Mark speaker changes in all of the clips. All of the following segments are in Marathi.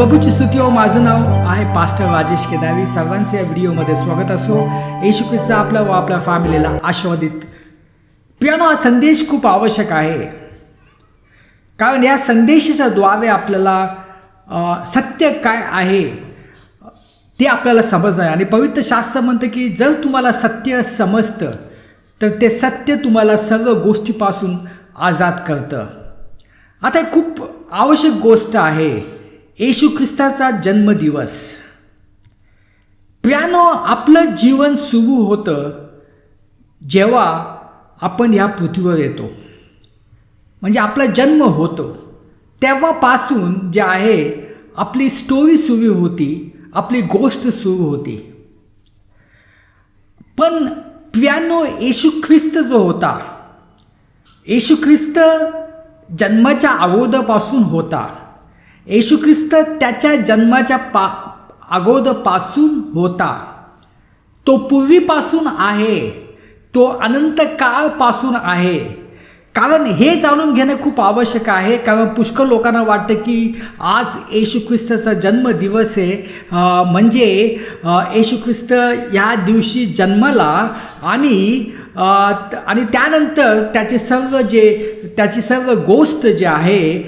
Speaker 1: प्रभूची स्तुती हो माझं नाव आहे पास्टर राजेश केदावी सर्वांचे या व्हिडिओमध्ये स्वागत असो. येशू ख्रिस्त आपला व आपल्या फॅमिलीला आस्वादित पियानो हा संदेश खूप आवश्यक आहे. कारण या संदेशाच्या द्वारे आपल्याला सत्य काय आहे ते आपल्याला समजणं आहे आणि पवित्र शास्त्र म्हणतं की जर तुम्हाला सत्य समजतं तर ते सत्य तुम्हाला सर्व गोष्टीपासून आजाद करतं. आता खूप आवश्यक गोष्ट आहे. येशू ख्रिस्ताचा जन्मदिवस. प्यानो आपलं जीवन सुरू होतं जेव्हा आपण ह्या पृथ्वीवर येतो. म्हणजे आपला जन्म होतो. तेव्हापासून जे आहे आपली स्टोरी सुरू होती आपली गोष्ट सुरू होती. पण प्यानो येशू ख्रिस्त जो होता येशू ख्रिस्त जन्माच्या अगोदरपासून होता. येशू ख्रिस्त त्याच्या जन्माच्या पा अगोदरपासून होता. तो पूर्वीपासून आहे. तो अनंत काळपासून आहे. कारण हे जाणून घेणं खूप आवश्यक आहे. कारण पुष्कळ लोकांना वाटतं की आज येशू ख्रिस्ताचा जन्मदिवस आहे. म्हणजे येशू ख्रिस्त या दिवशी जन्मला आणि आणि त्यानंतर त्याचे सर्व जे त्याची सर्व गोष्ट जी आहे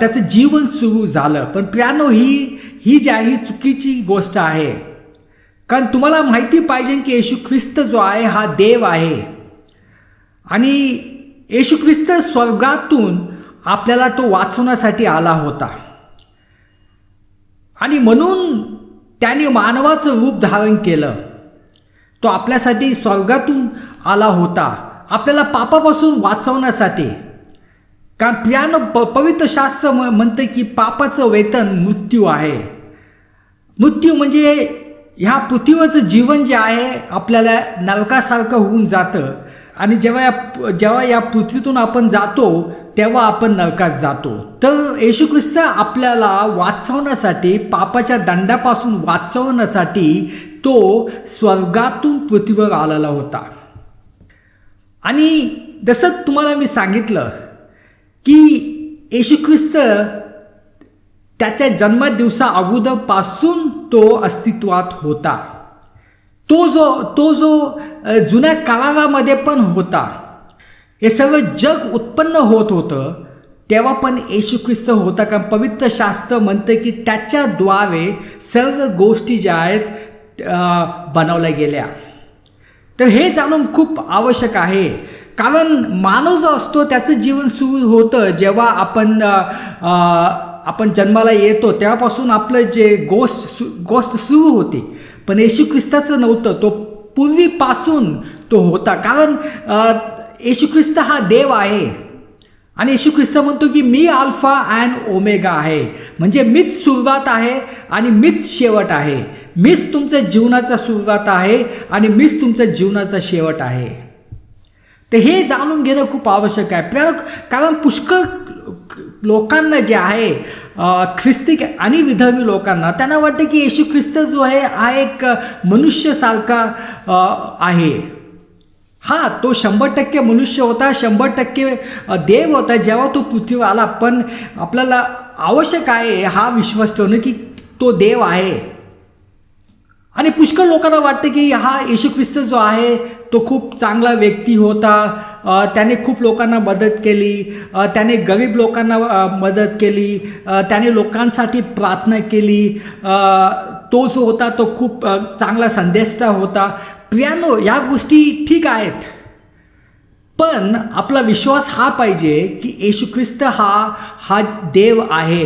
Speaker 1: त्याचं जीवन सुरू झालं. पण प्रियानो ही ही जी आहे ही चुकीची गोष्ट आहे. कारण तुम्हाला माहिती पाहिजे की येशू ख्रिस्त जो आहे हा देव आहे. आणि येशू ख्रिस्त स्वर्गातून आपल्याला तो वाचवण्यासाठी आला होता. आणि म्हणून त्याने मानवाचं रूप धारण केलं. तो आपल्यासाठी स्वर्गातून आला होता. आपल्याला पापापासून वाचवण्यासाठी. कारण प्रियानं प पवित्र शास्त्र म म्हणतं की पापाचं वेतन मृत्यू आहे. मृत्यू म्हणजे ह्या पृथ्वीवरचं जीवन जे आहे आपल्याला नरकासारखं होऊन जातं. आणि जेव्हा या जेव्हा या पृथ्वीतून आपण जातो तेव्हा आपण नरकात जातो. तर येशू ख्रिस्त आपल्याला वाचवण्यासाठी पापाच्या दंडापासून वाचवण्यासाठी तो स्वर्गातून पृथ्वीवर आलेला होता. आणि जसं तुम्हाला मी सांगितलं की येशू ख्रिस्त त्याच्या जन्मदिवसा अगोदरपासून तो अस्तित्वात होता. तो जो तो जो जुन्या काळामध्ये पण होता हे सर्व जग उत्पन्न होत होतं तेव्हा पण येशू ख्रिस्त होता. कारण पवित्र शास्त्र म्हणतं की त्याच्याद्वारे सर्व गोष्टी ज्या आहेत बनवल्या गेल्या. तर हे जाणून खूप आवश्यक आहे. कारण माणूस जो असतो त्याचं जीवन सुरू होतं. जेव्हा आपण आपण जन्माला येतो तेव्हापासून आपलं जे गोष्ट सु गोष्ट सुरू होती. पण येशू ख्रिस्ताचं नव्हतं. तो पूर्वीपासून तो होता. कारण येशू ख्रिस्त हा देव आहे. आणि येशू ख्रिस्त म्हणतो की मी अल्फा अँड ओमेगा आहे. म्हणजे मीच सुरुवात आहे आणि मीच शेवट आहे. मीच तुमच्या जीवनाचा सुरुवात आहे आणि मीच तुमच्या जीवनाचा शेवट आहे. तर हे जाणून घेणं खूप आवश्यक आहे. प्र- कारण पुष्कळ लोकांना जे आहे ख्रिस्ती आणि विधर्मी लोकांना त्यांना वाटतं की येशू ख्रिस्त जो आहे हा एक मनुष्यसारखा आहे. हा तो शंभर टक्के मनुष्य होता शंभर टक्के देव होता जेव्हा तो पृथ्वीवर आला. पण आपल्याला आवश्यक आहे हा विश्वास ठेवणं की तो देव आहे. आणि पुष्कळ लोकांना वाटतं की हा येशू ख्रिस्त जो आहे तो खूप चांगला व्यक्ती होता. त्याने खूप लोकांना मदत केली. त्याने गरीब लोकांना मदत केली. त्याने लोकांसाठी प्रार्थना केली. तो जो होता तो खूप चांगला संदेष्टा होता. प्रियानो या गोष्टी ठीक आहेत. पण आपला विश्वास हा पाहिजे की येशू ख्रिस्त हा हा देव आहे.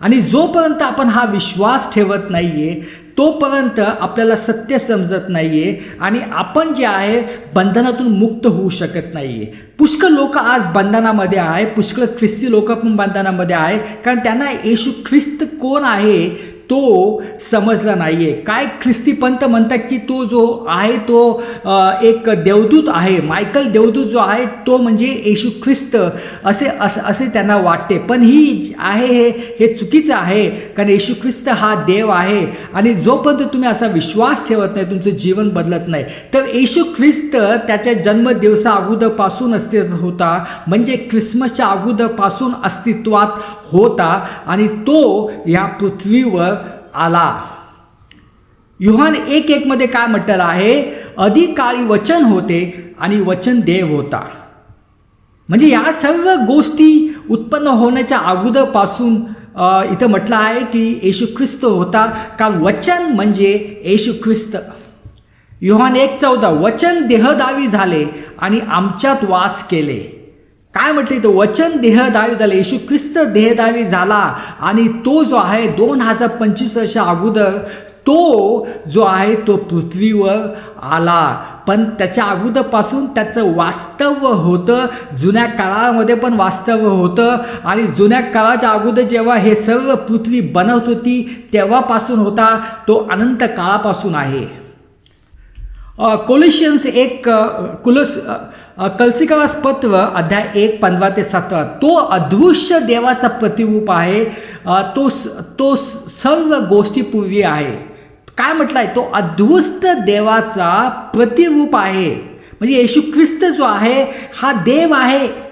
Speaker 1: आणि जोपर्यंत आपण हा विश्वास ठेवत नाही आहे तोपर्यंत आपल्याला सत्य समजत नाही आहे आणि आपण जे आहे बंधनातून मुक्त होऊ शकत नाही आहे पुष्कळ लोक आज बंधनामध्ये आहे पुष्कळ ख्रिस्ती लोक पण बंधनामध्ये आहे कारण त्यांना येशू ख्रिस्त कोण आहे तो समजला नाही आहे काय ख्रिस्तीपंत म्हणतात की तो जो आहे तो एक देवदूत आहे मायकल देवदूत जो आहे तो म्हणजे येशू ख्रिस्त असे अस असे त्यांना वाटते. पण ही आहे हे हे चुकीचं आहे कारण येशू ख्रिस्त हा देव आहे आणि जोपर्यंत तुम्ही असा विश्वास ठेवत नाही तुमचं जीवन बदलत नाही. तर येशू ख्रिस्त त्याच्या जन्मदिवसा अगोदरपासून अस्तित्वात होता म्हणजे ख्रिसमसच्या अगोदरपासून अस्तित्वात होता आणि तो या पृथ्वीवर आला. युहान एक एकमध्ये काय म्हटलेलं आहे? अधिक काळी वचन होते आणि वचन देव होता. म्हणजे या सर्व गोष्टी उत्पन्न होण्याच्या अगोदरपासून इथं म्हटलं आहे की येशू ख्रिस्त होता. कारण वचन म्हणजे येशू ख्रिस्त. युहान एक चौदा वचन देहदावी झाले आणि आमच्यात वास केले. काय म्हटले? इथं वचन देहदावी झाले. येशू ख्रिस्त देहदावी झाला. आणि तो जो आहे दोन हजार पंचवीस वर्षा अगोदर तो जो आहे तो पृथ्वीवर आला. पण त्याच्या अगोदरपासून त्याचं वास्तव्य होतं. जुन्या काळामध्ये पण वास्तव्य होतं. आणि जुन्या काळाच्या अगोदर जेव्हा हे सर्व पृथ्वी बनवत होती तेव्हापासून होता. तो अनंत काळापासून आहे. कोलिशियन्स एक अ, कुलस अ, कलसिकावास पत्र अध्याय एक पंधरा ते सतरा. तो अदृश्य देवाचा प्रतिरूप आहे. तो स- तो सर्व गोष्टीपूर्वी आहे. काय म्हटलं आहे तो अदृष्ट देवाचा प्रतिरूप आहे. म्हणजे येशू ख्रिस्त जो आहे हा देव आहे.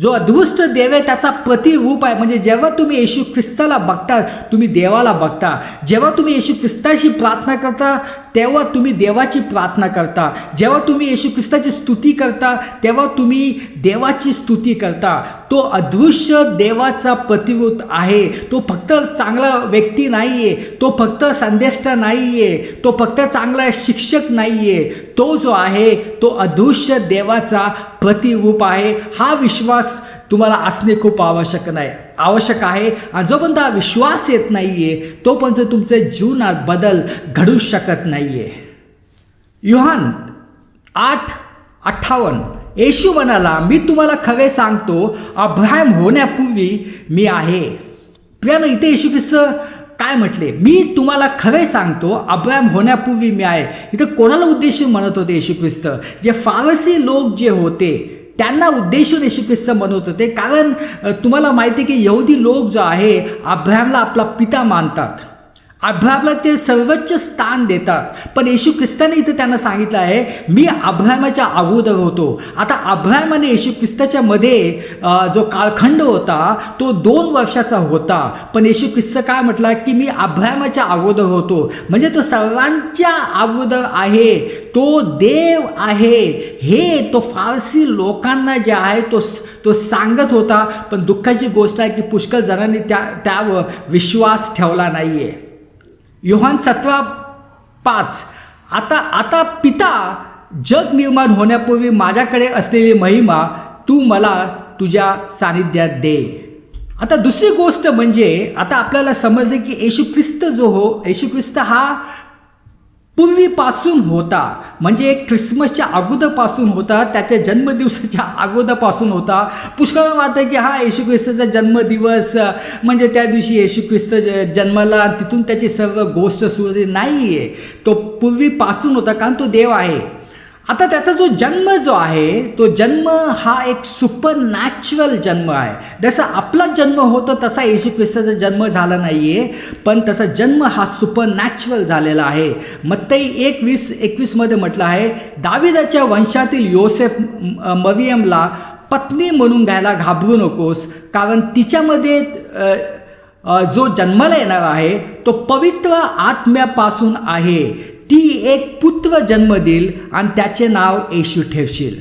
Speaker 1: जो अदृष्ट देव आहे त्याचा प्रतिरूप आहे. म्हणजे जेव्हा तुम्ही येशू ख्रिस्ताला बघता तुम्ही देवाला बघता. जेव्हा तुम्ही येशू ख्रिस्ताशी प्रार्थना करता तेव्हा तुम्ही देवाची प्रार्थना करता. जेव्हा तुम्ही येशू ख्रिस्ताची स्तुती करता तेव्हा तुम्ही देवाची स्तुती करता. तो अदृश्य देवाचा प्रतिरूप आहे. तो फक्त चांगला व्यक्ती नाही आहे तो फक्त संदेष्टा नाही आहे तो फक्त चांगला शिक्षक नाही आहे तो जो आहे तो अदृश्य देवाचा प्रतिरूप आहे. हा विश्वास तुम्हाला असणे खूप आवश्यक नाही. आवश्यक आहे. आणि जोपर्यंत हा विश्वास येत नाही आहे तोपर्यंत तुमच्या जीवनात बदल घडू शकत नाही आहे युहान आठ अठ्ठावन्न येशू म्हणाला मी तुम्हाला खरे सांगतो अब्राहम होण्यापूर्वी मी आहे. प्रियानं इथे येशू ख्रिस्त काय म्हटले? मी तुम्हाला खरे सांगतो अभ्याम होण्यापूर्वी मी आहे. इथं कोणाला उद्देशून म्हणत होते येशू ख्रिस्त? जे फारसी लोक जे होते त्यांना उद्देशून येशू ख्रिस्त म्हणत होते. कारण तुम्हाला माहिती आहे की यहुदी लोक जो आहे अब्राहमला आपला पिता मानतात. अब्राहमला ते सर्वोच्च स्थान देतात. पण येशू ख्रिस्ताने इथं त्यांना सांगितलं आहे मी अब्राहमाच्या अगोदर होतो. आता अब्राहम आणि येशू ख्रिस्ताच्या मध्ये जो कालखंड होता तो दोन वर्षाचा होता. पण येशू ख्रिस्त काय म्हटला की मी अब्राहमाच्या अगोदर होतो. म्हणजे तो सर्वांच्या अगोदर आहे तो देव आहे. हे तो फारसी लोकांना जे आहे तो तो सांगत होता. पण दुःखाची गोष्ट आहे की पुष्कळ जणांनी त्या त्यावर विश्वास ठेवला नाही आहे योहान सतरा पाच. आता आता पिता जग निर्माण होण्यापूर्वी माझ्याकडे असलेली महिमा तू मला तुझ्या सानिध्यात दे. आता दुसरी गोष्ट म्हणजे आता आपल्याला समजले की येशू ख्रिस्त जो हो येशू ख्रिस्त हा पूर्वीपासून होता. म्हणजे ख्रिसमसच्या अगोदरपासून होता त्याच्या जन्मदिवसाच्या अगोदरपासून होता. पुष्कळ वाटतं की हा येशू ख्रिस्ताचा जन्मदिवस म्हणजे त्या दिवशी येशू ख्रिस्त जन्माला तिथून त्याची सर्व गोष्ट सुरू नाही आहे तो पूर्वीपासून होता कारण तो देव आहे. आता त्याचा जो जन्म जो आहे तो जन्म हा एक सुपर नॅचरल जन्म आहे. जसा आपला जन्म होतो तसा येशू ख्रिस्ताचा जन्म झाला नाही आहे पण तसा जन्म हा सुपर नॅचरल झालेला आहे. मत्तई एक वीस एकवीसमध्ये म्हटलं आहे दाविदाच्या वंशातील योसेफ मवियमला मरियमला पत्नी म्हणून घ्यायला घाबरू नकोस कारण तिच्यामध्ये जो जन्माला येणार आहे तो पवित्र आत्म्यापासून आहे. ती एक पुत्र जन्म देईल आणि त्याचे नाव येशू ठेवशील.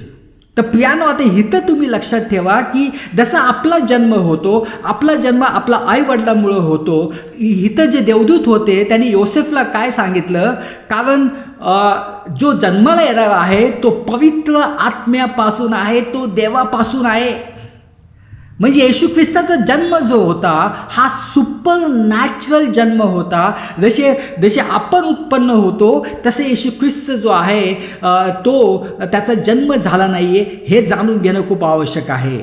Speaker 1: तर प्रियानो आता इथं तुम्ही लक्षात ठेवा की जसा आपला जन्म होतो आपला जन्म आपला आईवडिलामुळं होतो इथं जे देवदूत होते त्यांनी योसेफला काय सांगितलं? कारण जो जन्माला येणार आहे तो पवित्र आत्म्यापासून आहे तो देवापासून आहे. म्हणजे येशू ख्रिस्ताचा जन्म जो होता हा सुपर नॅचरल जन्म होता. जसे जसे आपण उत्पन्न होतो तसे येशू ख्रिस्त जो आहे तो त्याचा जन्म झाला नाही आहे हे जाणून घेणं खूप आवश्यक आहे.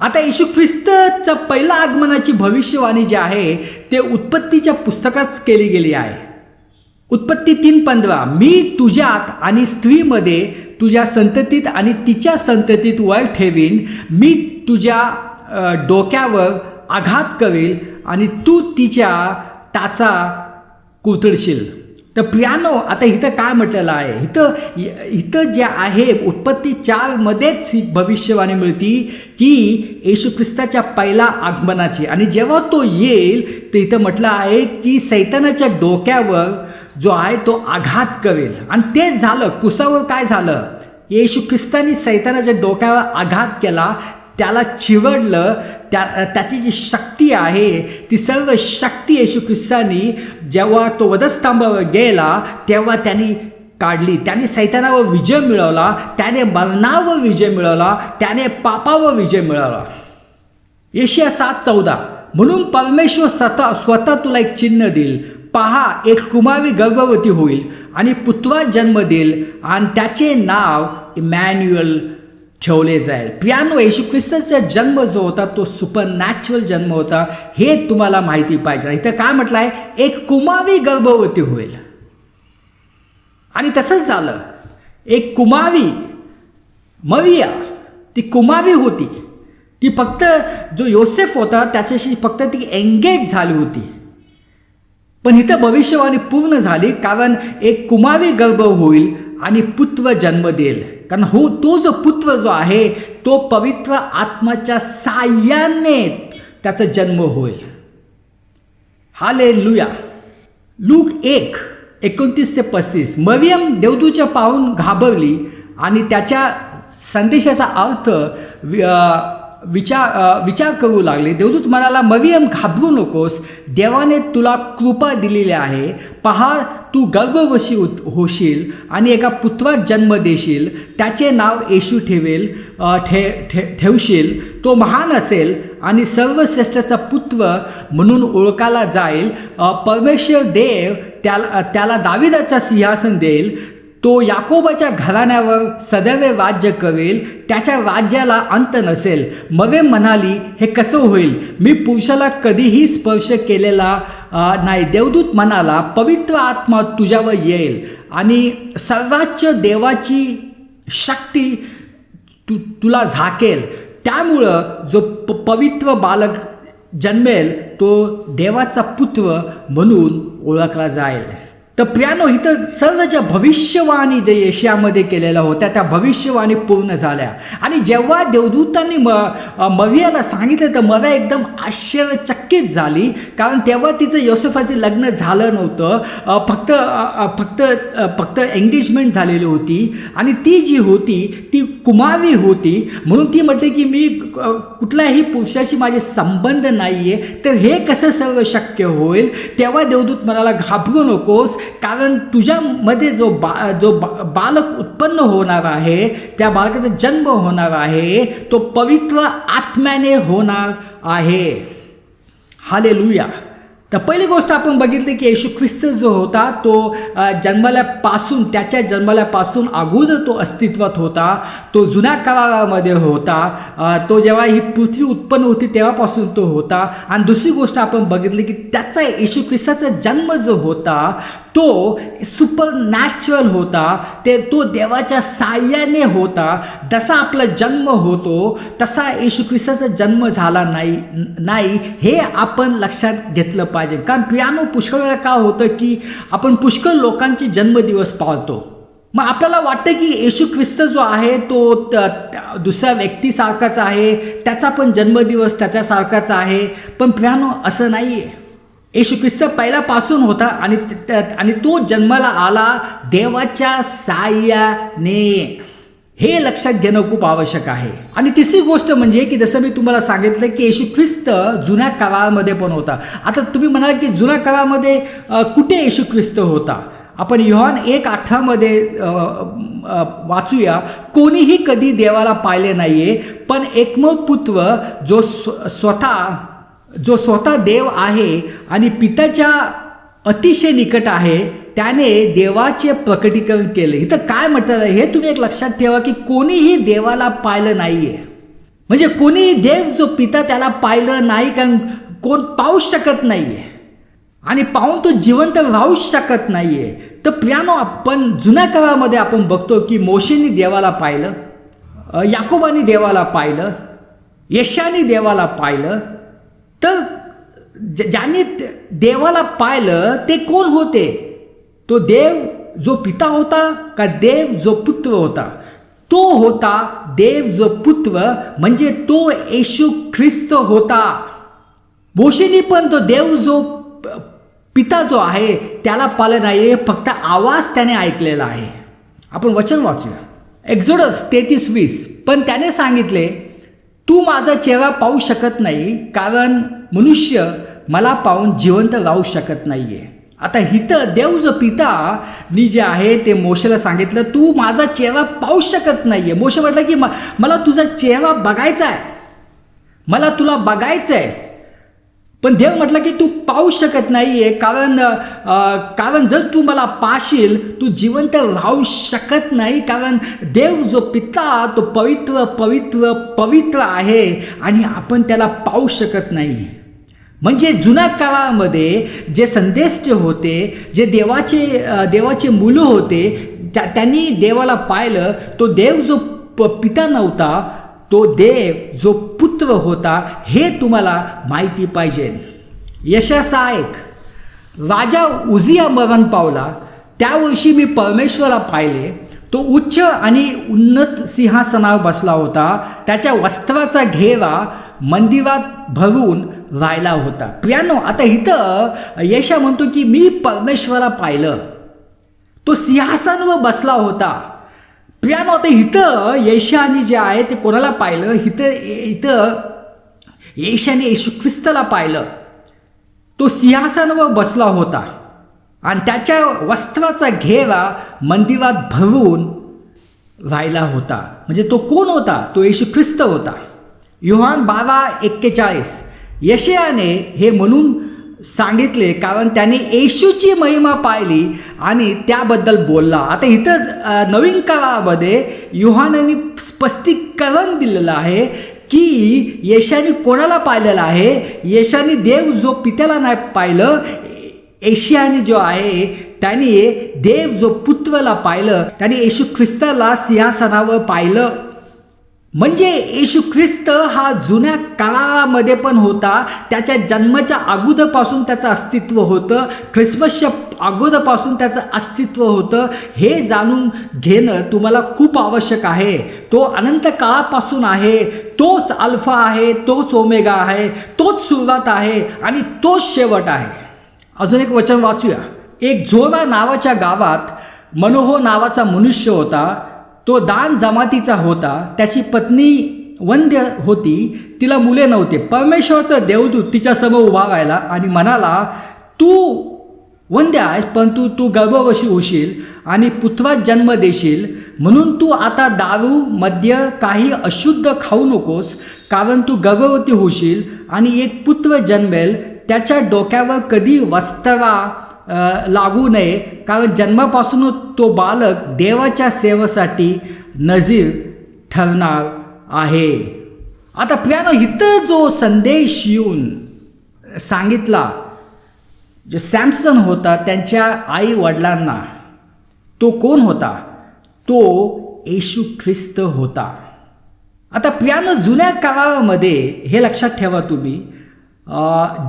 Speaker 1: आता येशू ख्रिस्तचं पहिलं आगमनाची भविष्यवाणी जी आहे ते उत्पत्तीच्या पुस्तकात केली गेली आहे. उत्पत्ती तीन पंधरा मी तुझ्यात आणि स्त्रीमध्ये तुझ्या संततीत आणि तिच्या संततीत वर ठेवीन. मी तुझ्या डोक्यावर आघात करेल आणि तू तिच्या टाचा कुतळशील तर प्रियानो आता इथं काय म्हटलेलं आहे? इथं इथं जे आहे उत्पत्ती चारमध्येच ही भविष्यवाणी मिळती की येशू ख्रिस्ताच्या पहिला आगमनाची. आणि जेव्हा तो येईल तर इथं म्हटलं आहे की सैतानाच्या डोक्यावर जो आहे तो आघात करेल. आणि तेच झालं. कुसावर काय झालं? येशू ख्रिस्तानी सैतानाच्या डोक्यावर आघात केला. त्याला चिवडलं त्या त्याची जी शक्ती आहे ती सर्व शक्ती येशू ख्रिस्तानी जेव्हा तो वधस्तंभावर गेला तेव्हा त्यांनी काढली. त्याने सैतानावर विजय मिळवला त्याने मरणावर विजय मिळवला त्याने पापावर विजय मिळवला. येशिया सात चौदा. म्हणून परमेश्वर स्वतः स्वतः तुला एक चिन्ह देईल. पहा एक कुमारी गर्भवती होईल आणि पुत्रा जन्म देईल. आणि त्याचे नाव इमॅन्युअल ठेवले जाईल. प्रियानो येशू ख्रिस्ताचा जन्म जो होता तो सुपर नॅचरल जन्म होता हे तुम्हाला माहिती पाहिजे. इथं काय म्हटलं आहे एक कुमावी गर्भवती होईल. आणि तसंच झालं. एक कुमावी मविया ती कुमावी होती. ती फक्त जो योसेफ होता त्याच्याशी फक्त ती एंगेज झाली होती. पण इथं भविष्यवाणी पूर्ण झाली कारण एक कुमावी गर्भ होईल आणि पुत्र जन्म देईल. कारण हो तो जो पुत्र जो आहे तो पवित्र आत्माच्या साह्याने त्याचा जन्म होईल. हाले लुया लूक एक एकोणतीस ते पस्तीस. मरियम देवदूच्या पाहून घाबरली आणि त्याच्या संदेशाचा अर्थ विचार विचार करू लागले. देवदूत म्हणाला मरियम घाबरू नकोस. देवाने तुला कृपा दिलेली आहे. पहा तू गर्भवशी उत- होशील आणि एका पुत्रात जन्म देशील. त्याचे नाव येशू ठेवेल ठे ठे ठेवशील. तो महान असेल आणि सर्वश्रेष्ठाचा पुत्र म्हणून ओळखाला जाईल. परमेश्वर देव त्याला त्याला दाविदाचा सिंहासन देईल. तो याकोबाच्या घराण्यावर सदैव राज्य करेल त्याच्या राज्याला अंत नसेल. मवे म्हणाली हे कसं होईल? मी पुरुषाला कधीही स्पर्श केलेला नाही. देवदूत म्हणाला पवित्र आत्मा तुझ्यावर येईल आणि सर्वाच्च देवाची शक्ती तु तुला झाकेल. त्यामुळं जो प पवित्र बालक जन्मेल तो देवाचा पुत्र म्हणून ओळखला जाईल. तर प्रियानो इथं सर्व ज्या भविष्यवाणी जे येशियामध्ये केलेल्या होत्या त्या भविष्यवाणी पूर्ण झाल्या. आणि जेव्हा देवदूतांनी म मरियाला मवियाला सांगितलं तर मव्या एकदम आश्चर्यचकित झाली. कारण तेव्हा तिचं योसेफाचे लग्न झालं नव्हतं. फक्त फक्त फक्त एंगेजमेंट झालेली होती. आणि ती जी होती ती कुमारी होती. म्हणून ती म्हटली की मी कुठल्याही पुरुषाशी माझे संबंध नाही आहे तर हे कसं सर्व शक्य होईल? तेव्हा देवदूत म्हणाला घाबरू नकोस. कारण तुझ्यामध्ये जो बा जो बा बालक उत्पन्न होणार आहे त्या बालकाचा जन्म होणार आहे तो पवित्र आत्म्याने होणार आहे. हालेलुया. लुया तर पहिली गोष्ट आपण बघितली की येशू ख्रिस्त जो होता तो जन्मल्यापासून त्याच्या जन्मल्यापासून अगोदर तो अस्तित्वात होता. तो जुन्या काळामध्ये होता. तो जेव्हा ही पृथ्वी उत्पन्न होती तेव्हापासून तो होता. आणि दुसरी गोष्ट आपण बघितली की त्याचा येशू ख्रिस्ताचा जन्म जो होता तो सुपर नॅचरल होता. ते तो देवाच्या साह्याने होता. जसा आपला जन्म होतो तसा येशू ख्रिस्ताचा जन्म झाला नाही नाही हे आपण लक्षात घेतलं पाहिजे. पाहिजे. कारण प्रियानो पुष्कळ वेळा का होतं की आपण पुष्कळ लोकांचे जन्मदिवस पाळतो. मग आपल्याला वाटतं की येशू ख्रिस्त जो आहे तो त- दुसऱ्या व्यक्तीसारखाच आहे त्याचा पण जन्मदिवस त्याच्यासारखाच आहे. पण प्रियानो असं नाही आहे येशू ख्रिस्त पहिल्यापासून होता आणि आणि तो जन्माला आला देवाच्या साह्याने. हे लक्षात घेणं खूप आवश्यक आहे. आणि तिसरी गोष्ट म्हणजे की जसं मी तुम्हाला सांगितलं की येशू ख्रिस्त जुन्या काळामध्ये पण होता. आता तुम्ही म्हणाल की जुन्या काळामध्ये कुठे येशू ख्रिस्त होता? आपण योहान एक अठरामध्ये वाचूया. कोणीही कधी देवाला पाहिले नाहीये पण एकमेव पुत्र जो स्व स्वतः जो स्वतः देव आहे आणि पित्याच्या अतिशय निकट आहे त्याने देवाचे प्रकटीकरण केले. इथं काय म्हटलं हे तुम्ही एक लक्षात ठेवा की कोणीही देवाला पाहिलं नाही आहे म्हणजे कोणीही देव जो पिता त्याला पाहिलं नाही कारण कोण पाहूच शकत नाही आहे आणि पाहून तो जिवंत राहूच शकत नाही आहे तर प्रियानो आपण जुन्या काळामध्ये आपण बघतो की मोशेनी देवाला पाहिलं याकोबानी देवाला पाहिलं यशानी देवाला पाहिलं. तर ज- ज्यांनी देवाला पाहिलं ते कोण होते? तो देव जो पिता होता का देव जो पुत्र होता? तो होता देव जो पुत्र म्हणजे तो येशू ख्रिस्त होता. मोशेनी पण तो देव जो पिता जो आहे त्याला पालन नाही फक्त आवाज त्याने ऐकलेला आहे. आपण वचन वाचूया. एक्झोडस तेहतीस वीस. पण त्याने सांगितले तू माझा चेहरा पाहू शकत नाही कारण मनुष्य मला पाहून जिवंत राहू शकत नाही आहे आता हिथं देव जो पिता नी जे आहे ते मोशेला सांगितलं तू माझा चेहरा पाहू शकत नाही आहे मोशे म्हटलं की म- मला तुझा चेहरा बघायचा आहे मला तुला बघायचं आहे पण देव म्हटलं की तू पाहू शकत नाही आहे कारण कारण जर तू मला पाशील तू जिवंत राहू शकत नाही कारण देव जो पिता तो पवित्र पवित्र पवित्र आहे आणि आपण त्याला पाहू शकत नाही. म्हणजे जुन्या काळामध्ये जे संदेश होते जे देवाचे देवाचे मुलं होते त्या त्यांनी देवाला पाहिलं तो देव जो प पिता नव्हता तो देव जो पुत्र होता हे तुम्हाला माहिती पाहिजे. यशाचा एक राजा उजिया मरण पावला. त्या वर्षी मी परमेश्वरला पाहिले. तो उच्च आणि उन्नत सिंहासनावर बसला होता. त्याच्या वस्त्राचा घेरा मंदिरात भरून व्हायला होता. प्रियानो आता इथं यशा म्हणतो की मी परमेश्वरा पाहिलं. तो सिंहासनवर बसला होता. प्रियानो आता इथं येशाने जे आहे ते कोणाला पाहिलं? इथं इथं येशाने येशू ख्रिस्तला पाहिलं. तो सिंहासनवर बसला होता. आणि त्याच्या वस्त्राचा घेरा मंदिरात भरून राहिला होता. म्हणजे तो कोण होता? तो येशू ख्रिस्त होता. युहान बारा एक्केचाळीस. यशयाने हे म्हणून सांगितले कारण त्याने येशूची महिमा पाहिली आणि त्याबद्दल बोलला. आता इथंच नवीन काळामध्ये युहानाने स्पष्टीकरण दिलेलं आहे की यशाने कोणाला पाहिलेलं आहे? यशाने देव जो पित्याला नाही पाहिलं एशियाने जो आहे त्याने देव जो पुत्रला पाहिलं त्याने येशू ख्रिस्ताला सिंहासनावर पाहिलं. म्हणजे येशू ख्रिस्त हा जुन्या काळामध्ये पण होता त्याच्या जन्माच्या अगोदरपासून त्याचं अस्तित्व होतं ख्रिसमसच्या अगोदरपासून त्याचं अस्तित्व होतं. हे जाणून घेणं तुम्हाला खूप आवश्यक आहे. तो अनंत काळापासून आहे तोच अल्फा आहे तोच ओमेगा आहे तोच सुरुवात आहे आणि तोच शेवट आहे. अजून एक वचन वाचूया. एक झोरा नावाच्या गावात मनोहो नावाचा मनुष्य होता. तो दान जमातीचा होता त्याची पत्नी वंद्य होती तिला मुले नव्हते. परमेश्वरचं देवदूत तिच्यासमोर उभा राहिला आणि म्हणाला तू वंद्य आहेस परंतु तू गर्भवशी होशील आणि पुत्रात जन्म देशील. म्हणून तू आता दारू मद्य काही अशुद्ध खाऊ नकोस कारण तू गर्भवती होशील आणि एक पुत्र जन्मेल. त्याच्या डोक्यावर कधी वस्त्रा लागू नये. कारण जन्मापासूनच तो बालक देवाच्या सेवेसाठी नजीर ठरणार आहे. आता प्रियानो इथं जो संदेश येऊन सांगितला जो सॅमसन होता त्यांच्या आई वडिलांना तो कोण होता? तो येशू ख्रिस्त होता. आता प्रियानो जुन्या करारामध्ये हे लक्षात ठेवा तुम्ही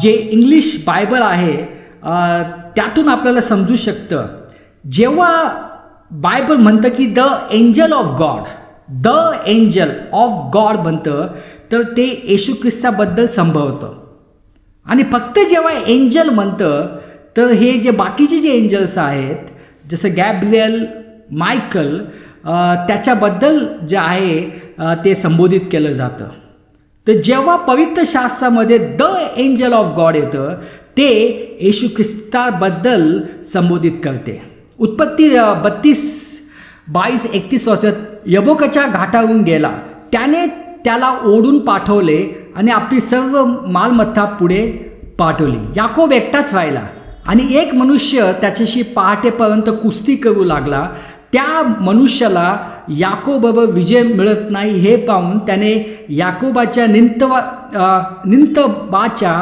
Speaker 1: जे इंग्लिश बायबल आहे त्यातून आपल्याला समजू शकतं. जेव्हा बायबल म्हणतं की the angel of God the angel of God म्हणतं तर ते येशू ख्रिस्ताबद्दल संभवतं. आणि फक्त जेव्हा एंजल म्हणतं तर हे जे बाकीचे जे एंजल्स आहेत जसं गॅब्रियल मायकल त्याच्याबद्दल जे आहे ते संबोधित केलं जातं. तर जेव्हा पवित्र शास्त्रामध्ये द एंजल ऑफ गॉड येतं ते येशू ख्रिस्ताबद्दल संबोधित करते. उत्पत्ती बत्तीस बावीस एकतीस वर्षात यबोकाच्या घाटावरून गेला. त्याने त्याला ओढून पाठवले आणि आपली सर्व मालमत्ता पुढे पाठवली. याकोब एकटाच राहिला आणि एक मनुष्य त्याच्याशी पहाटेपर्यंत कुस्ती करू लागला. त्या मनुष्याला याकोबावर विजय मिळत नाही हे पाहून त्याने याकोबाच्या निंतवा निंतबाच्या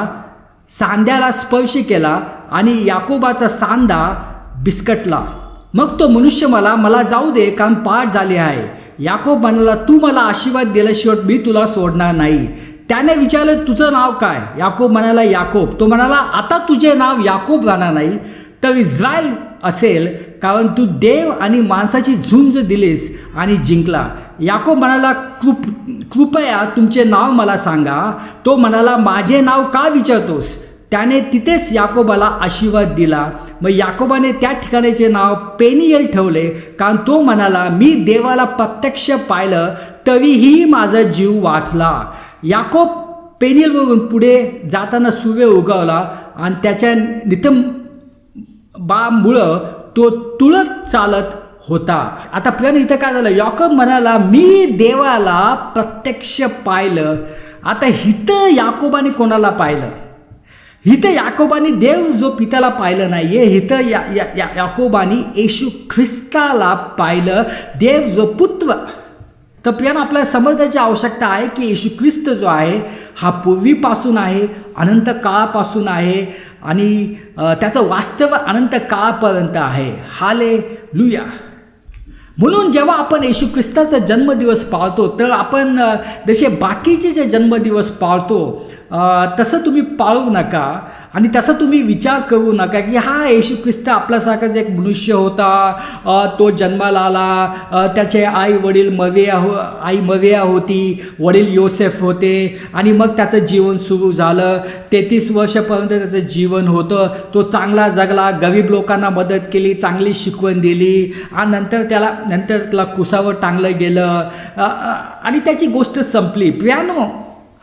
Speaker 1: सांध्याला स्पर्श केला आणि याकोबाचा सांदा बिस्कटला. मग तो मनुष्य मला मला जाऊ दे कारण पाठ झाले आहे. याकोब म्हणाला तू मला आशीर्वाद दिल्याशिवाय मी तुला सोडणार नाही. त्याने विचारलं तुझं नाव काय? याकोब म्हणाला याकोब. तो म्हणाला आता तुझे नाव याकोब राहणार नाही. तर इस्रायल असेल कारण तू देव आणि माणसाची झुंज दिलीस आणि जिंकला. याको म्हणाला कृप कृपया तुमचे नाव मला सांगा. तो म्हणाला माझे नाव का विचारतोस? त्याने तिथेच याकोबाला आशीर्वाद दिला. मग याकोबाने त्या ठिकाणाचे नाव पेनियल ठेवले. कारण तो म्हणाला मी देवाला प्रत्यक्ष पाहिलं तरीही माझा जीव वाचला. याकोब पेनियलवरून पुढे जाताना सूर्य उगवला आणि त्याच्या नितम बामुळं तो तुळत चालत होता. आता प्रियान इथं काय झालं? याकोब म्हणाला मी देवाला प्रत्यक्ष पाहिलं. आता हिथं याकोबाने कोणाला पाहिलं? हिथं याकोबाने देव जो पित्याला पाहिलं नाही आहे हिथं या या या याकोबाने येशू ख्रिस्ताला पाहिलं. देव जो पुत्र. तर प्रियानं आपल्याला समजण्याची आवश्यकता आहे की येशू ख्रिस्त जो आहे हा पूर्वीपासून आहे अनंत काळापासून आहे आणि त्याचं वास्तव अनंत काळापर्यंत आहे. हाले लुया म्हणून जेव्हा आपण येशू ख्रिस्ताचा जन्मदिवस पाळतो तर आपण जसे बाकीचे जे जन्मदिवस पाळतो तसं तुम्ही पाळू नका आणि तसं तुम्ही विचार करू नका की हा येशू ख्रिस्त आपल्यासारखाच एक मनुष्य होता. तो जन्माला आला. त्याचे आई वडील मविया हो आई मविया होती वडील योसेफ होते आणि मग त्याचं जीवन सुरू झालं. तेहतीस वर्षापर्यंत त्याचं जीवन होतं. तो चांगला जगला गरीब लोकांना मदत केली चांगली शिकवण दिली आणि नंतर त्याला नंतर त्याला कुसावर टांगलं गेलं. आणि त्याची गोष्ट संपली. प्रियानो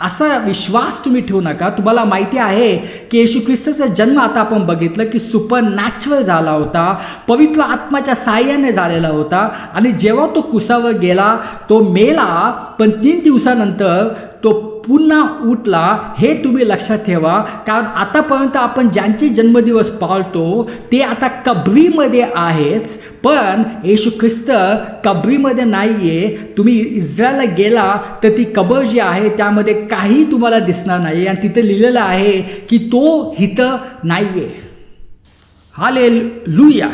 Speaker 1: असा विश्वास तुम्ही ठेवू नका. तुम्हाला माहिती आहे की येशू ख्रिस्ताचा जन्म आता आपण बघितलं की सुपर नॅचरल झाला होता. पवित्र आत्माच्या साह्याने झालेला होता. आणि जेव्हा तो कुसावर गेला तो मेला पण तीन दिवसानंतर तो पुन्हा उठला हे तुम्ही लक्षात ठेवा. कारण आतापर्यंत आपण ज्यांचे जन्मदिवस पाळतो ते आता कबरीमध्ये आहेच पण येशू ख्रिस्त कबरीमध्ये नाही आहे तुम्ही इस्रायलला गेला तर ती कबर जी आहे त्यामध्ये काही तुम्हाला दिसणार नाही. आणि तिथं लिहिलेलं आहे की तो हिथं नाही आहे हाले लुया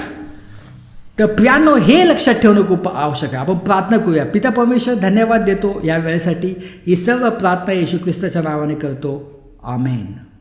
Speaker 1: तर प्रियांनो हे लक्षात ठेवणं खूप आवश्यक आहे. आपण प्रार्थना करूया. पिता परमेश्वर धन्यवाद देतो या वेळेसाठी. ही सर्व प्रार्थना येशू ख्रिस्ताच्या नावाने करतो. आमेन.